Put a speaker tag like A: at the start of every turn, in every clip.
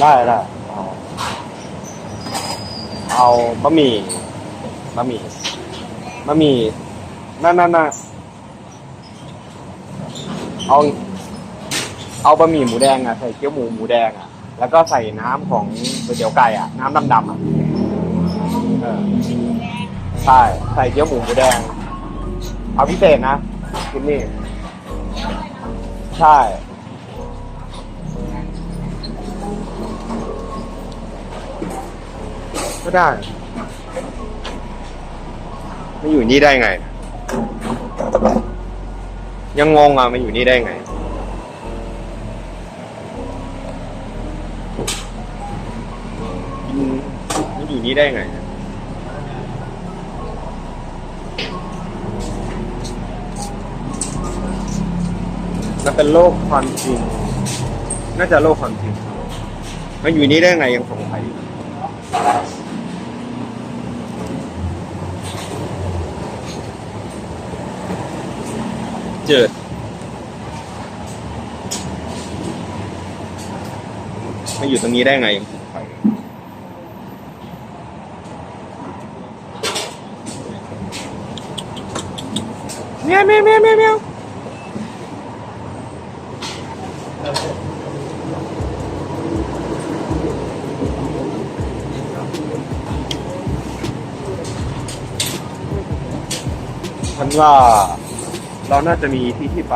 A: ได้ได้เอาเอาบะหมี่บะหมี่บะหมี่นั่นนั่นน่ะเอาเอาบะหมี่หมูแดงอะใส่เกี๊ยวหมูหมูแดงอะ แล้วก็ใส่น้ำของก๋วยเตี๋ยวไก่อะ น้ำดำๆอะเออใช่ใส่เกี๊ยวหมูหมูแดง เอาพิเศษนะกินนี่ ใช่ ก็ได้มาอยู่นี่ได้ไง ยังงงอะมาอยู่นี่ได้ไงกินมันอยู่นี่ได้ไง มันเป็นโลกความจริง น่าจะโลกความจริงมันอยู่นี่ได้ไงยังสงสัยเจอมันอยู่ตรงนี้ได้ไงยังสงสัยเมียวเมียวเมียวเมียว วฉันว่าเราน่าจะมีที่ที่ไป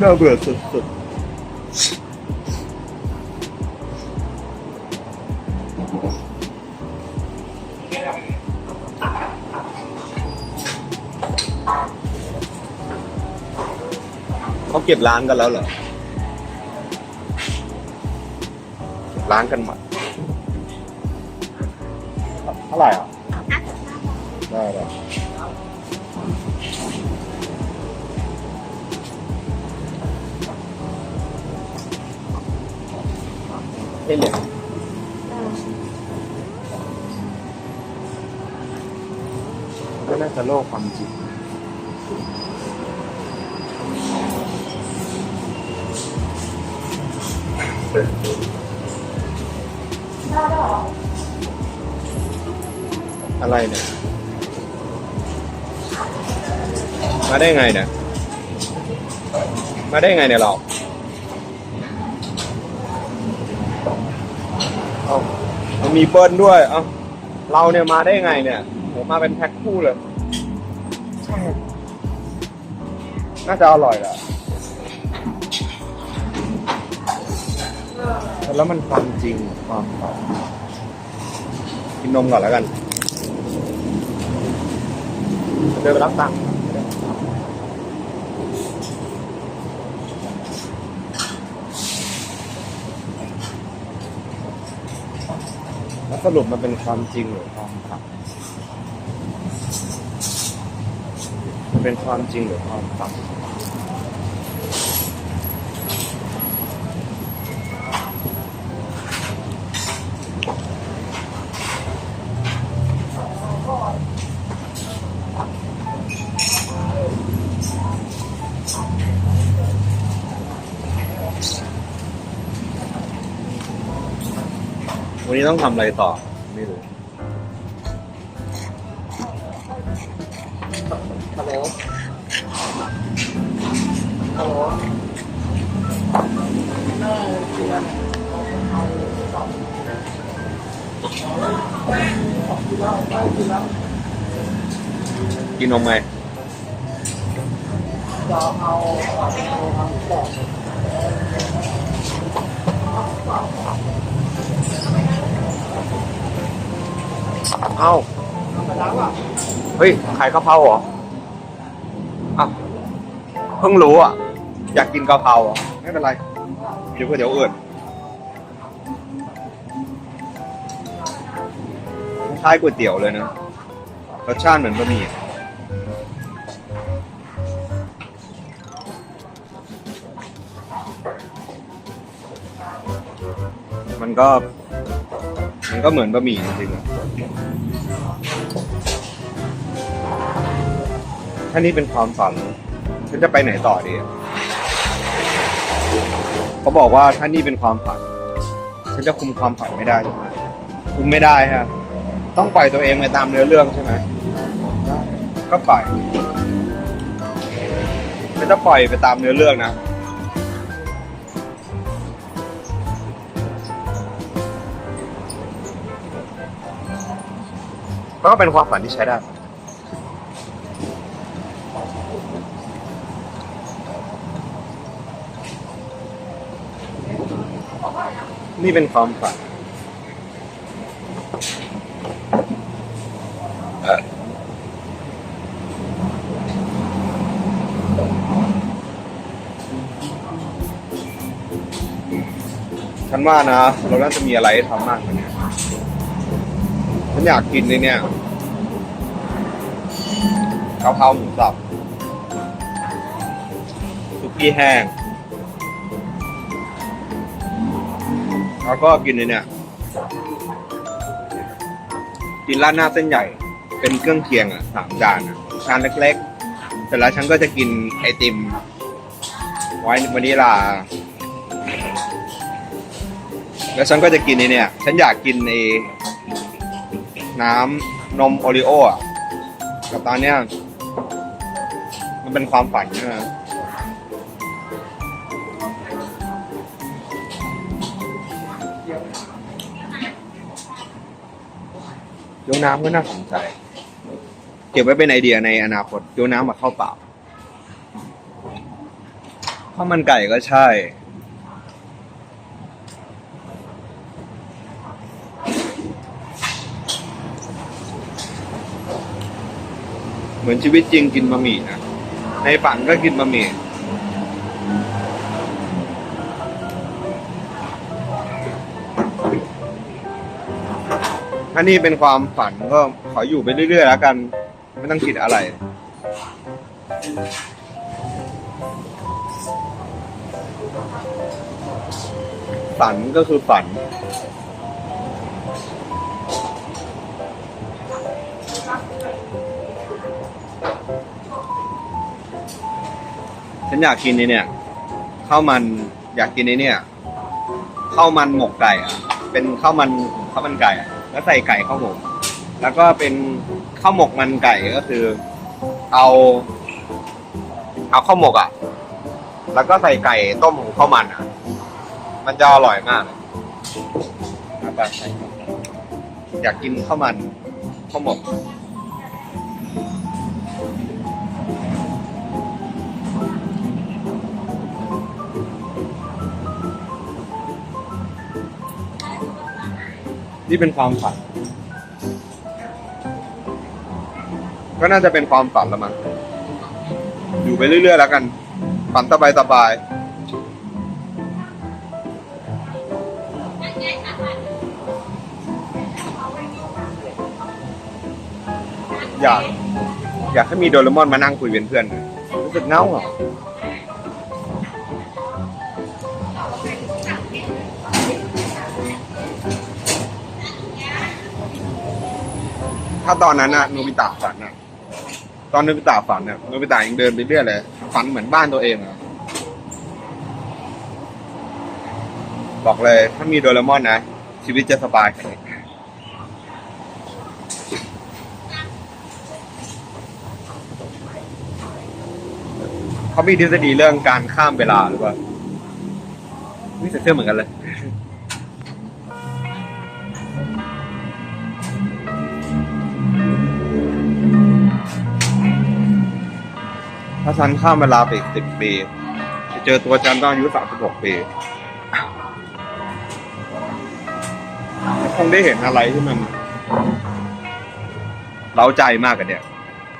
A: น่าเบื่อสุดๆเขาเก็บร้านกันแล้วเหรอ เก็บร้านกันหมดเท่าไหร่อะได้ได้เฮ้ยเหรียญก็น่าจะโลกความจริงอะไรเนี่ย มาได้ไงเนี่ย มาได้ไงเนี่ยเราเอามันมีเบิ้ลด้วย เอ้าเราเนี่ยมาได้ไงเนี่ยผมมาเป็นแพ็คคู่เลย น่าจะอร่อยแหละแล้วมันความจริงความความกินนมก่อนแล้วกัน เดินไปรับตังค์แล้วสรุปมันเป็นความจริงหรือความฝันมันเป็นความจริงหรือความฝัน นนี้ต้องทำอะไรต่อ ไม่รู้
B: ฮัลโหลฮัลโหลน่าเชื่อเอาสองสองกิโลไปกิโล
A: กินนมไง
B: จะเอา เอ้า
A: เฮ้ยขายกะเพราเหรออะเพิ่งรู้อะ อยากกินกะเพราอะไม่เป็นไร เดี๋ยวก็เดี๋ยวเอื่นคล้ายก๋วยเตี๋ยวเลยนะรสชาติเหมือนบะหมี่มันก็ มันก็เหมือนบะหมี่จริงๆ ถ้านี่เป็นความฝันฉันจะไปไหนต่อดีอะเขาบอกว่าถ้านี่เป็นความฝันฉันจะคุมความฝันไม่ได้ใช่ไหมคุมไม่ได้ฮะต้องปล่อยตัวเองไปตามเนื้อเรื่องใช่ไหมก็ปล่อยฉันจะปล่อยไปตามเนื้อเรื่องนะ ก็เป็นความฝันที่ใช้ได้ นี่เป็นความฝันฉันว่านะ เราน่าจะมีอะไรให้ทำมากกว่านี้ อยากกินในเนี่ยกะเพราหมูสับซุกี้แห้ง แล้วก็กินในเนี่ยกินราดหน้าเส้นใหญ่ เป็นเครื่องเคียงอะสามจานอะจานเล็กๆเสร็จแล้วฉันก็จะกินไอติม ไว้วานิลา แล้วฉันก็จะกินในเนี่ย ฉันอยากกินใน น้ำนมโอริโออะแต่ตอนเนี้ยมันเป็นความฝันใช่ไหมโยน้ำก็น่าสนใจ เก็บไว้เป็นไอเดียในอนาคตโยนน้ำมาเข้าเปล่าข้าวมันไก่ก็ใช่ เหมือนชีวิตจริงกินบะหมี่นะในฝันก็กินบะหมี่ถ้านี่เป็นความฝันก็ขออยู่ไปเรื่อยๆแล้วกัน ไม่ต้องคิดอะไร ฝันก็คือฝัน ฉันอยากกินในเนี่ยข้าวมันอยากกินในเนี่ยข้าวมันหมกไก่อะเป็นข้าวมันข้าวมันไก่อะแล้วใส่ไก่ข้าวหมก แล้วก็เป็นข้าวหมกมันไก่ก็คือ เอา เอาข้าวหมกอะ แล้วก็ใส่ไก่ต้มของข้าวมันอะ มันจะอร่อยมากเลยอยากกินข้าวมันข้าวหมก นี่เป็นความฝัน ก็น่าจะเป็นความฝันละมั้งอยู่ไปเรื่อยๆแล้วกัน ฝันสบายๆอยากอยากให้มีโดเรมอนมานั่งคุยเป็นเพื่อนหน่อยรู้สึกเงาอะ ถ้าตอนนั้นน่ะโนบิตะฝันน่ะตอนโนบิตะฝันเนี่ยโนบิตะยังเดินไปเรื่อยเลยฝันเหมือนบ้านตัวเองอะบอกเลย ถ้ามีโดเรมอนนะ ชีวิตจะสบายแค่ไหนเขามีทฤษฎีเรื่องการข้ามเวลาหรือเปล่านี่ใส่เสื้อเหมือนกันเลย ถ้าฉันข้ามเวลาไปอีกสิบปีจะเจอตัวฉันตอนอายุสามสิบหกปีคงได้เห็นอะไรที่มันเล้าใจมากกันเนี่ย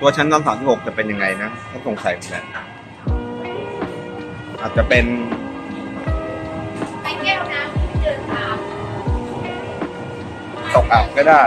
A: ตัวฉันตอนสามสิบหกจะเป็นยังไงนะฉันสงสัยเหมือนกันอาจจะเป็น
C: ไปแก้วน้ำที่เดินตาม
A: ตกอับก็ได้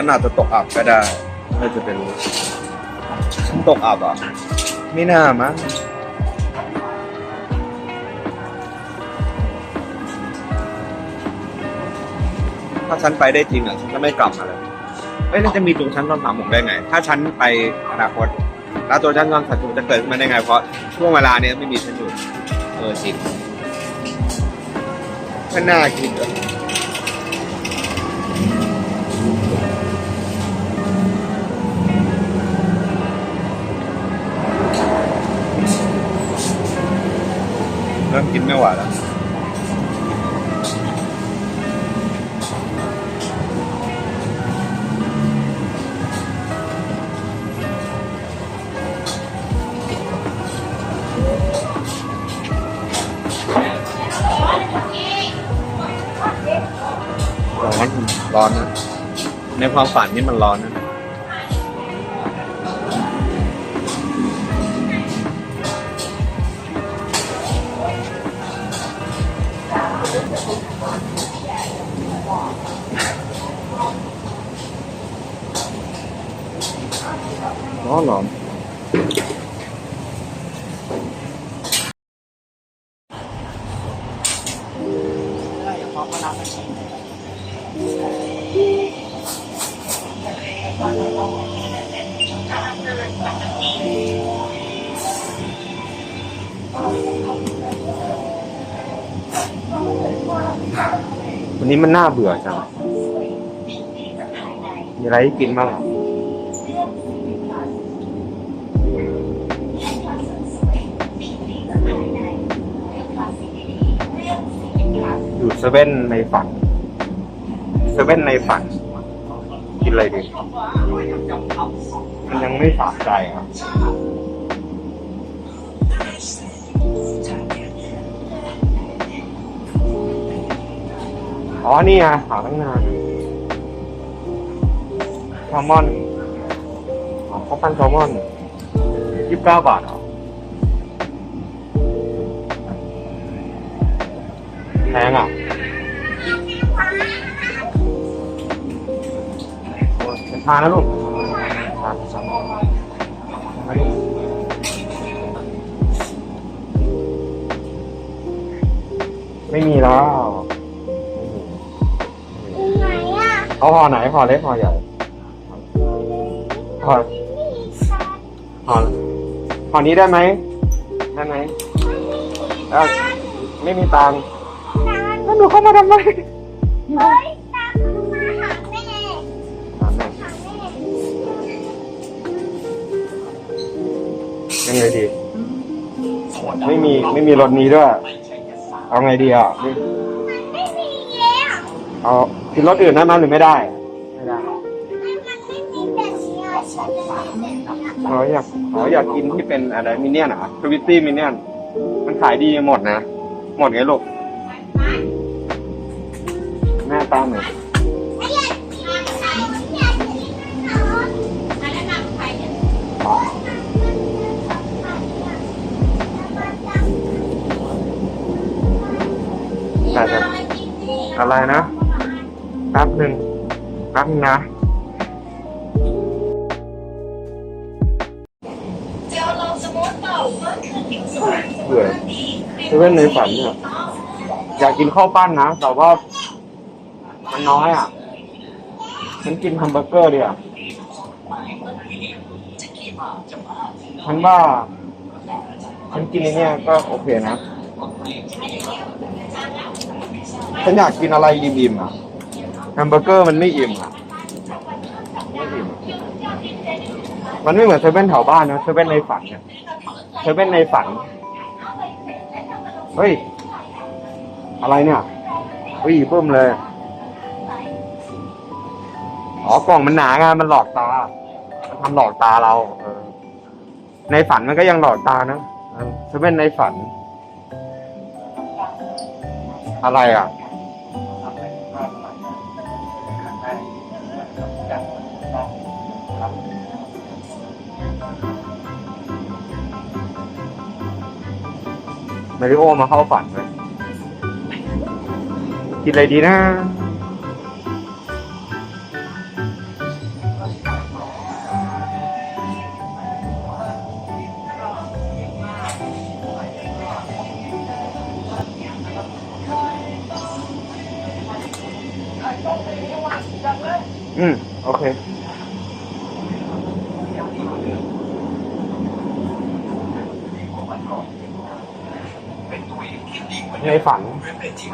A: ฉันอาจจะตกอับก็ได้ไม่จะเป็นรู้ฉันตกอับอะไม่น่ามั้งถ้าฉันไปได้จริงอะฉันจะไม่กลับมาเลยเอ้ยแล้วจะมีตัวฉันตอนสามโมได้ไง ถ้าฉันไปอนาคตแล้วตัวฉันตอนสามโมจะเกิดขึ้นมาได้ไง เพราะช่วงเวลาเนี้ยไม่มีฉันอยู่ เออจริงไม่น่าคิดเล ยเริ่มกินไม่ไหวแล้วร้อนร้อนนะในความฝันนี่มันร้อนนะ วันนี้มันน่าเบื่อจังมีอะไรให้กินบ้าง เซเว่นในฝันเซเว่นในฝัน กินอะไรดีมันยังไม่สะใจครับอ๋อนี่ไงหาตั้งนานแซลมอนอ๋อข้าวปั้นแซลมอนยี่สิบเก้าบาทเหรอแพงอะ โอ้ยเป็นทานนะลูกทานทานทานนะลูกไม่มีแล้ว
C: ไหนอะ
A: เอาห่อไหนห่อเล็กห่อใหญ่ห่อ
C: มีชัด
A: ห่อห่อนี้ได้ไหมได้ไหมแล้วไม่มีตังค์
C: นาน
A: แล้วหนูเข้ามาทำไม ไงดี ไม่มีไม่มีรถนี้ด้วย เอาไงดีอะนี่
C: มันไม่มีแล้ว
A: เอากินรถอื่นได้ไหมหรือไม่ได้ไม่ได้
C: มันไม่มีแบบนี้อะฉันจะมีแบบนี้อะ
A: อ๋ออยากอ๋ออยากกินที่เป็นอะไรมินเนี่ยนเหรอทวิตตี้มินเนี่ยนมันขายดีหมดนะ หมดไงลูกแม่ตามหน่ อะ
C: ไรนะ
A: แป๊บหนึ่งแป๊บนึงนะเบื่อเซเว่นในฝันเนี่ยอยากกินข้าวปั้นนะ แต่ว่ามันน้อยอะ ฉันกินแฮมเบอร์เกอร์ดีอะฉันว่าฉันกินไอเนี่ยก็โอเคนะ ฉันอยากกินอะไรอิ่มๆอะแฮมเบอร์เกอร์มันไม่อิ่มอะไม่อิ่มมันไม่เหมือนเซเว่นแถวบ้านนะเซเว่นในฝันเนี่ยเซเว่นในฝัน เฮ้ย อะไรเนี่ยวิ่งปุ้มเลย อ๋อกล่องมันหนาไงมันหลอกตา มันทำหลอกตาเรา เออ ในฝันมันก็ยังหลอกตานะเออเซเว่นในฝัน อะไรอะ มาริโอมาเข้าฝันเลยกินอะไรดีนะ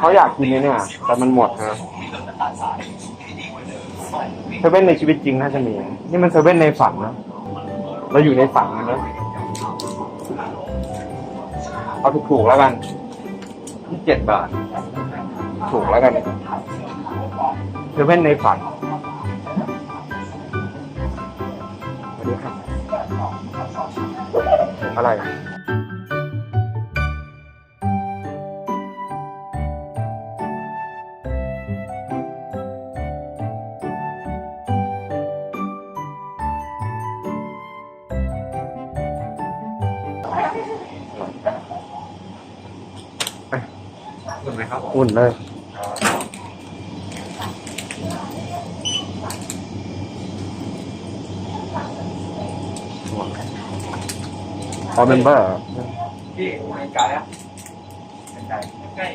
A: เขาอยากกินเนี่ย แต่มันหมดนะเซเว่นในชีวิตจริงน่าจะมี นี่มันเซเว่นในฝันนะ เราอยู่ในฝันนะเอาถูกๆแล้วกันที่เจ็ดบาท ถูกแล้วกันเซเว่นในฝันสวัสดีครับอะไร
B: อุ่นไหมครับ
A: อุ่นเลยพอเมมเบอร์
B: พี่ไม่ไกลอะไม่ไกลใกล้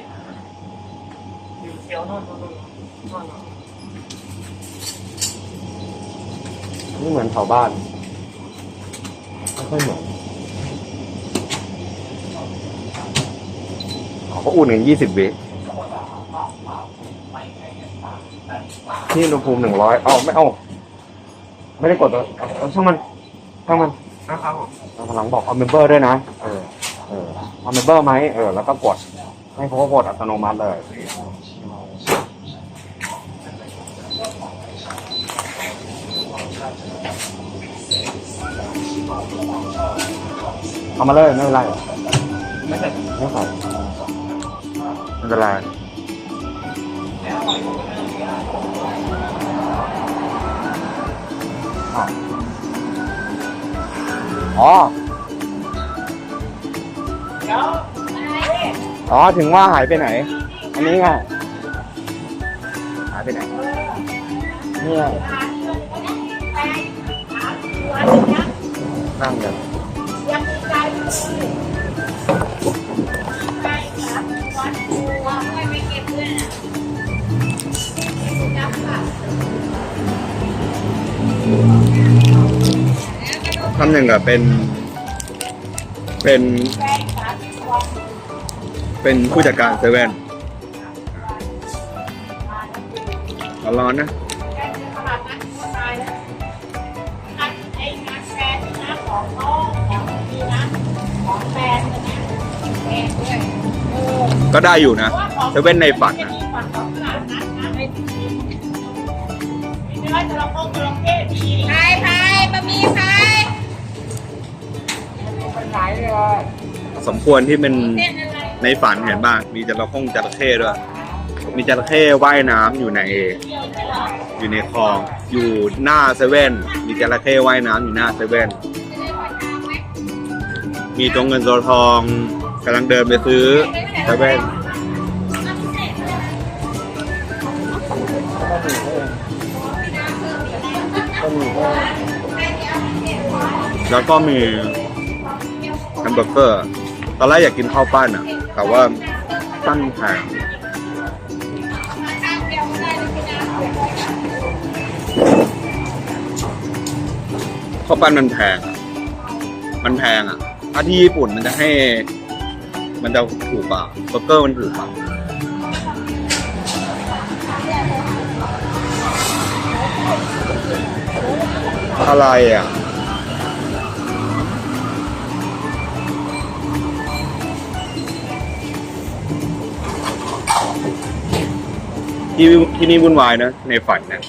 B: อยู่เชียวโน่นโน่นโน่นโน่น
A: นี่เหมือนแถวบ้านไม่ค่อยเหมือน เขาก็อุ่นกันยี่สิบวิที่อุณหภูมิหนึ่งร้อยเอาไม่เอา ไม่ได้กดตัวเอาเอาช่างมันช่างมัน
B: นะครับผม
A: เรากำลังบอกเอาเมมเบอร์ด้วยนะ เออ เออเอาเมมเบอร์ไหมเออ แล้วก็กด ให้เขาก็กดอัตโนมัติเลยเอามาเลยไม่เป็นไร
B: ไม่ใช่
A: ไม่ใส่ ไม่เป็นไรอ้าวอ๋อ
C: เดี๋ยวอะไร
A: อ๋อ ถึงว่าหายไปไหน อันนี้ไง หายไปไหนเนี่ยนั่งกัน
C: ยังมีใจอยู่ใจครับวัน
A: ทำอย่างอบเป็น เป็น เป็นผู้จัดการเซเว่นร้อนนะก็ได้อยู่นะเซเว่นในฝันนะ สมควรที่เป็นในฝันเห็นบ้าง มีจระเข้จระเข้ด้วย มีจระเข้ว่ายน้ำอยู่ในอยู่ในคลอง อยู่หน้าเซเว่น มีจระเข้ว่ายน้ำอยู่หน้าเซเว่น มีตัวเงินตัวทองกำลังเดินไปซื้อเซเว่นแล้วก็มี แฮมเบอร์เกอร์ตอนแรกอยากกินข้าวปั้นอะ แต่ว่าปั้นแพงข้าวปั้นมันแพงอะมันแพงอะ ถ้าที่ญี่ปุ่นมันจะให้ มันจะถูกกว่าเบอร์เกอร์มันถูกกว่าอะไรอะ ที่ที่นี่วุ่นวายนะ ในฝันเนี่ย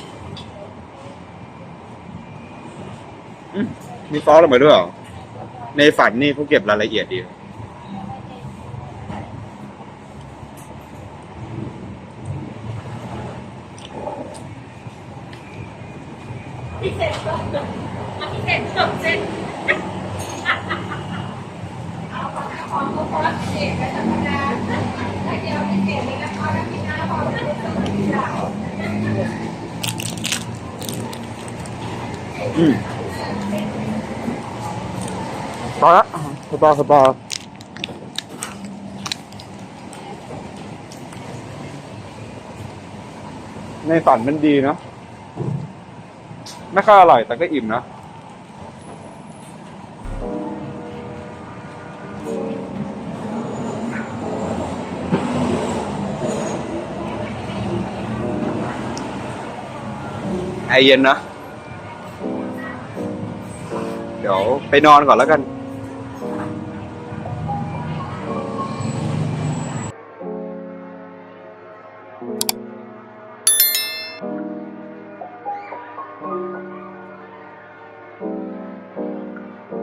A: อืมมีซอสลงไปด้วยเหรอในฝันนี่เขาเก็บรายละเอียดดี
C: พิเศษก็พิเศษสดเส้นเอาของของก็พอพิเศษไปธรรมดาแล้วเดี๋ยวพิเศษนี่แล้วก็แล้วพี่น้าพอแล้วก็พี่สาว
A: อืมพอละส บายสบายในฝันมันดีเนาะไม่ค่อยอร่อย แต่ก็อิ่มนะไอเย็นนะ เดี๋ยวไปนอนก่อนแล้วกัน